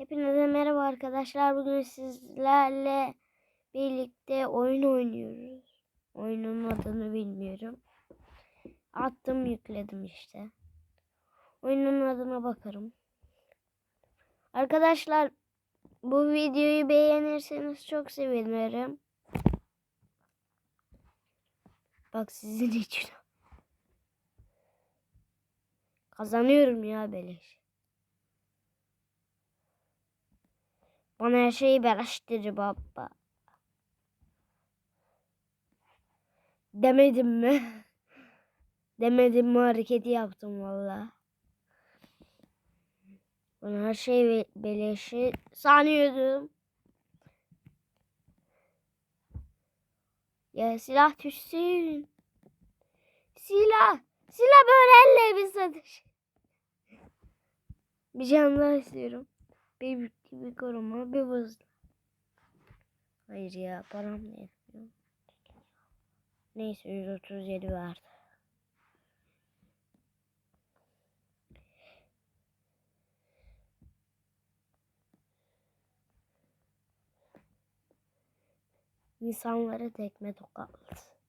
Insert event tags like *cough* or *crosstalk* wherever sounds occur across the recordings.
Hepinize merhaba arkadaşlar. Bugün sizlerle birlikte oyun oynuyoruz. Oyunun adını bilmiyorum. Attım yükledim işte. Oyunun adına bakarım. Arkadaşlar bu videoyu beğenirseniz çok sevinirim. Bak sizin için. Kazanıyorum ya beleş. Bana her şeyi beleştir baba. Demedim mi? *laughs* Demedim mi hareketi yaptım valla. Bana her şey be- sanıyordum. Ya silah düşsün. Silah. Silah böyle elle bir satış. Bir can istiyorum. Bir, bir koruma, bir buzlu. Hayır ya param ne. Neyse 137 verdi. İnsanlara tekme tokat.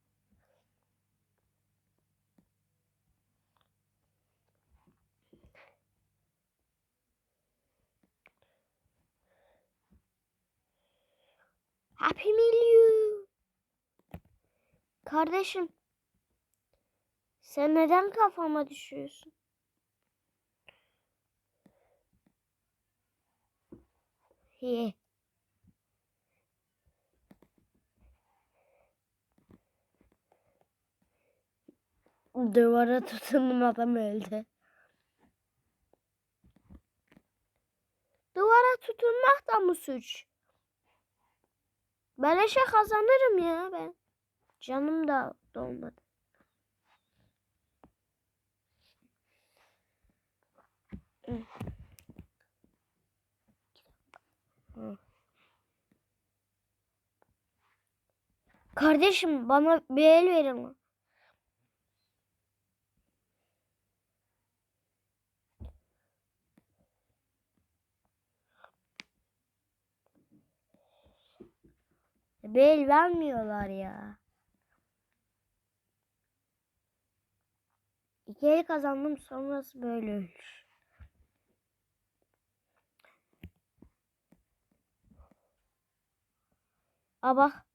Happy Meal Kardeşim. Sen neden kafama düşüyorsun? He. Duvara tutundum adam öldü. Duvara tutunmak da mı suç? Beleşe kazanırım ya ben. Canım da dolmadı. Kardeşim bana bir el verin lan. Bir el vermiyorlar ya. İki el kazandım sonrası böyle ölür. Aa bak.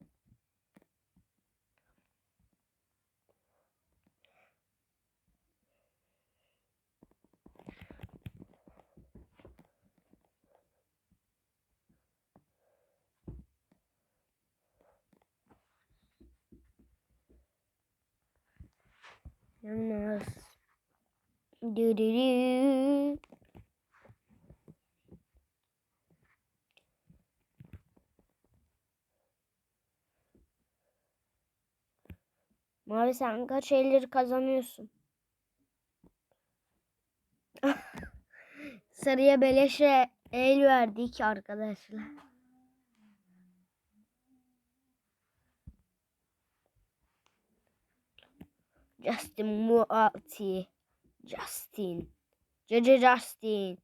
Yalnız. Dürürü. Mavi sen kaç elleri kazanıyorsun? *laughs* Sarıya beleşe el verdik arkadaşlar. Justin Muati. Justin. Cici Justin.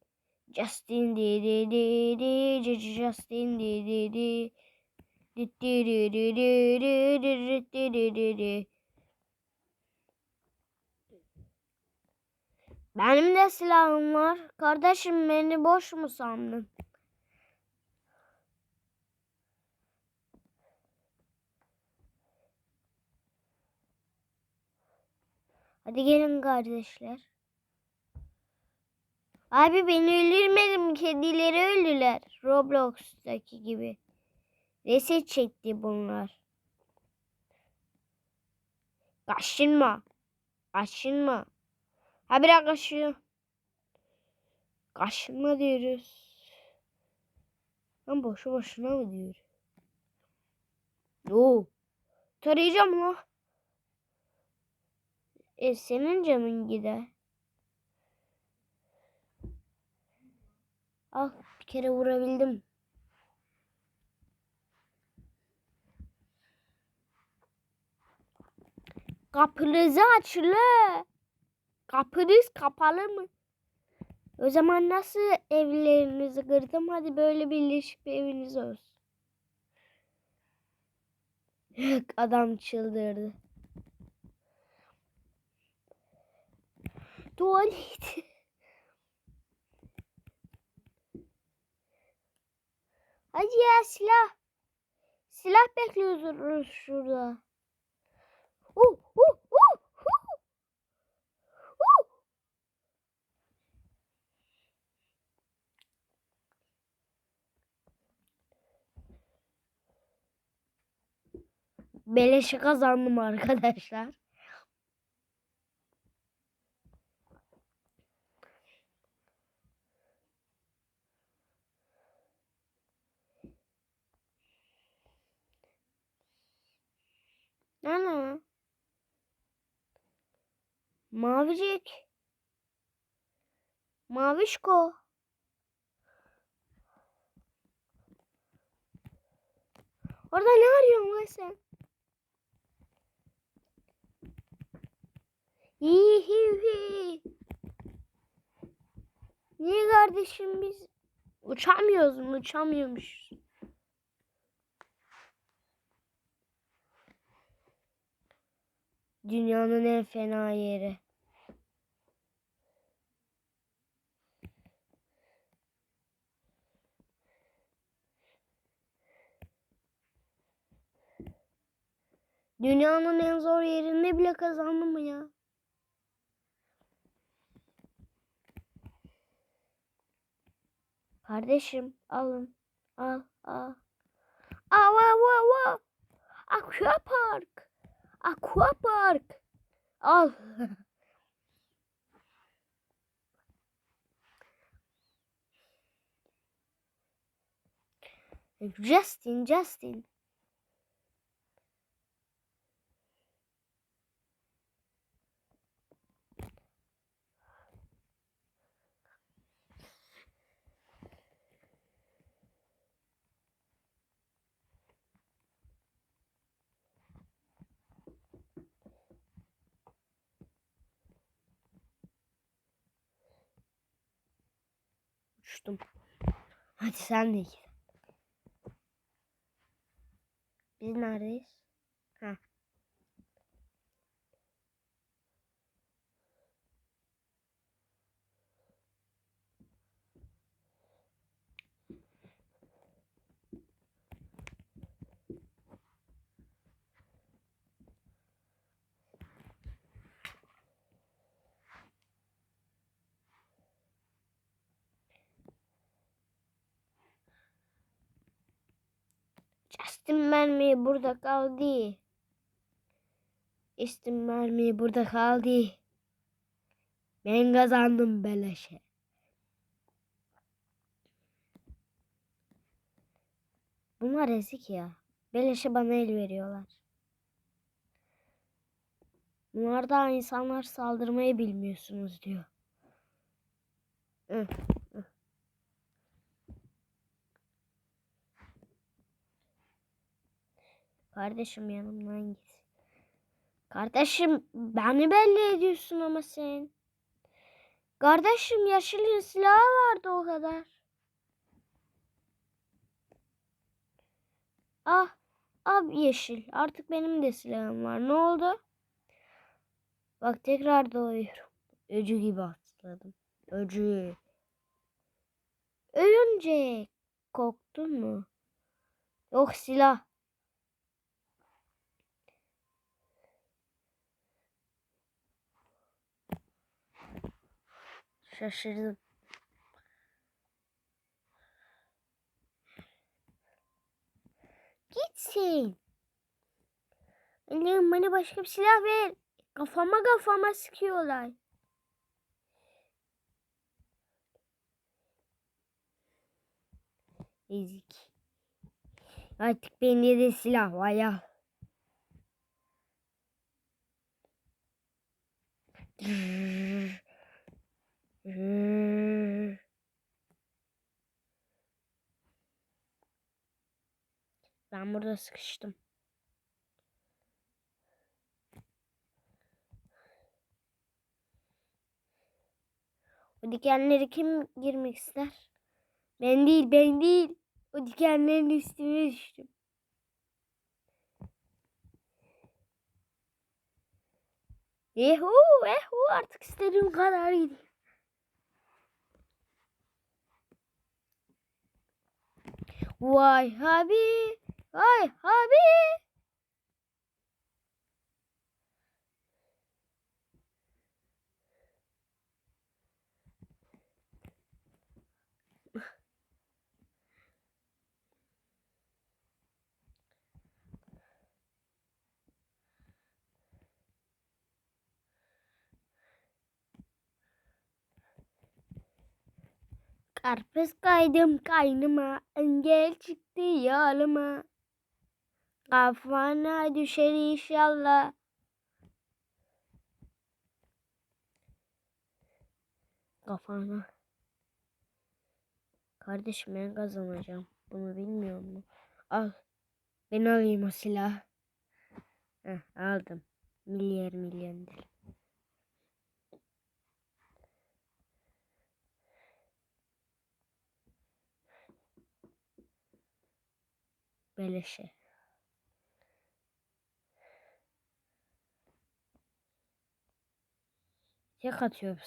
Justin di di di di. Cici Justin di di di. Di di di di di di di di di di di. Benim de silahım var. Kardeşim beni boş mu sandın? Hadi gelin kardeşler. Abi beni öldürmedim. Kedileri öldüler. Roblox'taki gibi. Reset çekti bunlar. Kaşınma. Kaşınma. Ha bırak kaşıyor. Kaşınma diyoruz. Lan boşu boşuna mı diyor? Yo. Tarayacağım lan. E senin canın gider. Al bir kere vurabildim. Kapınızı açılı. Kapınız kapalı mı? O zaman nasıl evlerinizi kırdım? Hadi böyle birleşik bir eviniz olsun. *laughs* Adam çıldırdı. Tuvalet. Hadi ya silah. Silah bekliyoruz şurada. Beleşe kazandım arkadaşlar. Ana. Mavicik. Mavişko. Orada ne arıyorsun lan sen? Hihihi. Niye kardeşim biz uçamıyoruz mu? Uçamıyormuş. Dünyanın en fena yeri. Dünyanın en zor yerinde bile kazandım mı ya? Kardeşim alın. Al al. Av av av av. Aqua Park. Aqua Park. Al. *laughs* Justin, Justin. Uçtum. Hadi sen de gir. Biz neredeyiz? Ha. Justin mermi burada kaldı. Justin mermi burada kaldı. Ben kazandım beleşe. Bunlar ezik ya. Beleşe bana el veriyorlar. Bunlar da insanlar saldırmayı bilmiyorsunuz diyor. Hı. Kardeşim yanımdan git. Kardeşim beni belli ediyorsun ama sen. Kardeşim yeşilin silahı vardı o kadar. Ah, ab yeşil. Artık benim de silahım var. Ne oldu? Bak tekrar doğuyorum. Öcü gibi atladım. Öcü. Ölünce korktun mu? Yok silah. Şaşırdım. Gitsin. Allah'ım bana başka bir silah ver. Kafama kafama sıkıyorlar. Ezik. Artık bende de silah var ya. Ben burada sıkıştım. dikenleri kim girmek ister? Ben değil, ben değil. O dikenlerin üstüne düştüm. Ehu, ehu artık istediğim kadar gideyim. Vay abi, vay abi. Karpuz kaydım kaynıma, engel çıktı yalıma. Kafana düşer inşallah. Kafana. Kardeşim ben kazanacağım. Bunu bilmiyor mu? Al. Ben alayım o silahı. Heh, aldım. Milyar milyon. Beleşe. Tek atıyor bu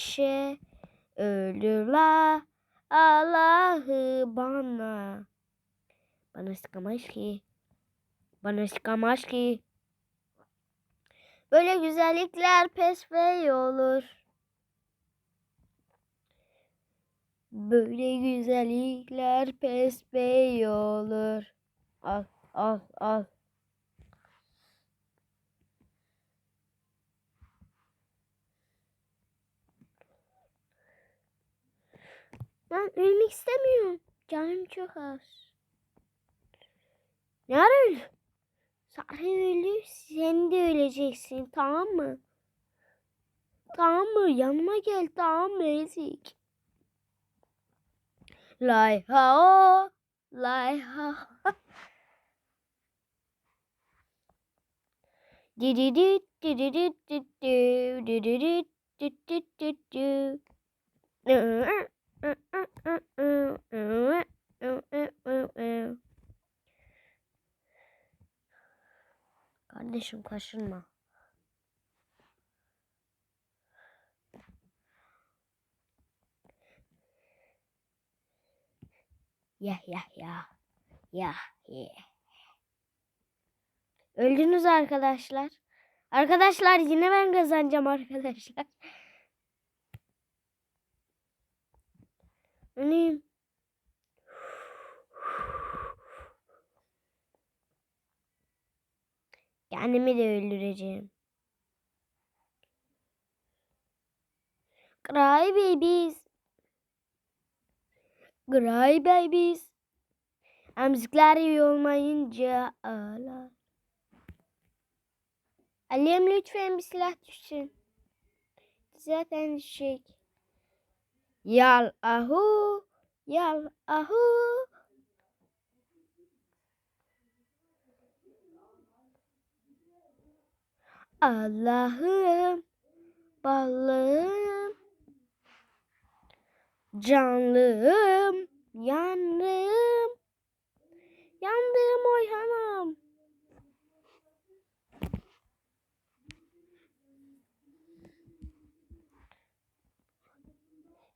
Beleşe ölürler Allah'ı bana. Bana sıkamaz ki. Bana sıkamaz ki. Böyle güzellikler pes ve olur. Böyle güzellikler pes ve olur. Al al al. Ben ölmek istemiyorum. Canım çok az. Ne öldü? Sarı öldü. Sen de öleceksin. Tamam mı? Tamam mı? Yanıma gel. Tamam mı Ezik? Lay ha o. Lay ha. *laughs* Di di di di di di Kardeşim kaşınma. Yah yah yah. Yah yah. Öldünüz arkadaşlar. Arkadaşlar yine ben kazanacağım arkadaşlar. Öleyim. Kendimi de öldüreceğim. Cry babies. Cry babies. Emzikler iyi olmayınca ağlar. Alem lütfen bir silah düşsün. Zaten düşecek. Yal ahu. Yal ahu. Allah'ım, balım, canlım, yandım, yandım oyhanam.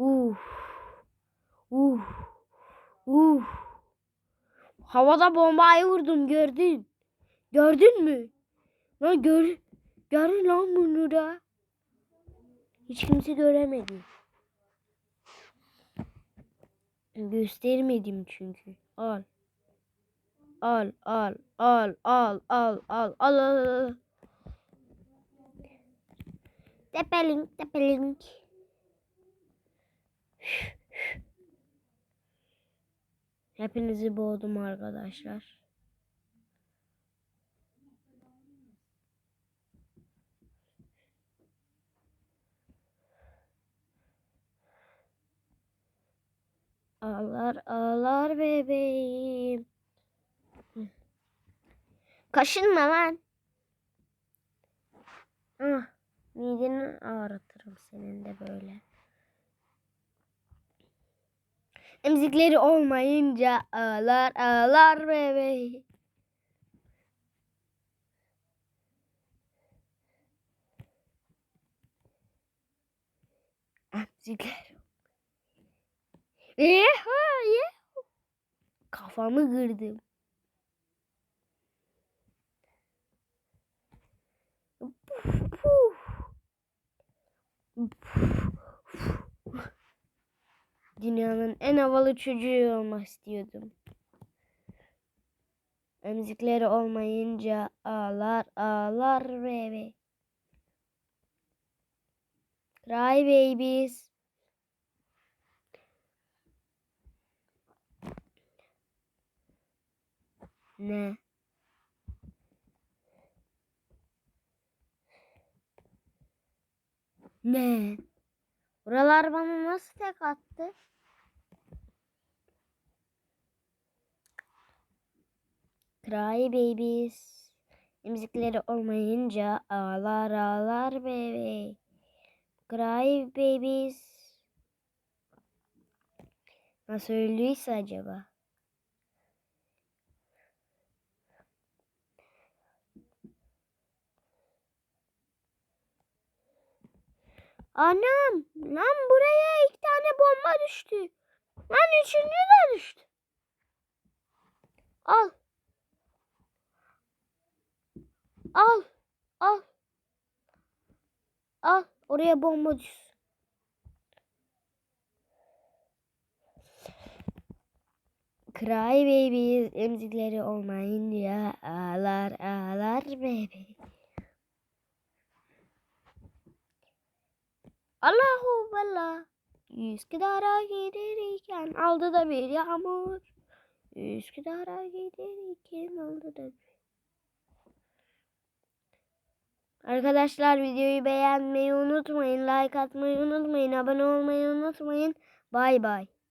Uh. Uh. Uf. Havada bombayı vurdum gördün. Gördün mü? Lan gör, gör lan bunu da. Hiç kimse göremedi. Göstermedim çünkü. Al. Al, al, al, al, al, al, al, al. Tepelink, tepelink. Hepinizi boğdum arkadaşlar. Ağlar ağlar bebeğim. Kaşınma lan. Ah, mideni ağrıtırım senin de böyle. Emzikleri olmayınca ağlar ağlar bebeğim. Emzikler. Yeha ye. Kafamı kırdım. Puf, puf. Dünyanın en havalı çocuğu olmak istiyordum. Emzikleri olmayınca ağlar ağlar bebe. Cry babies. Ne? Ne? Buralar bana nasıl tek attı? Cry babies. Emzikleri olmayınca ağlar ağlar bebe. Cry babies. Nasıl öldüyse acaba? Anam lan buraya iki tane bomba düştü. Lan üçüncü de düştü. Al. Al. Al. Al. Oraya bomba düşsün. Cry baby emzikleri olmayınca ağlar ağlar baby. Allahu Bella. Üsküdar'a giderken aldı da bir yağmur. Üsküdar'a giderken aldı da bir. Arkadaşlar videoyu beğenmeyi unutmayın. Like atmayı unutmayın. Abone olmayı unutmayın. Bay bay.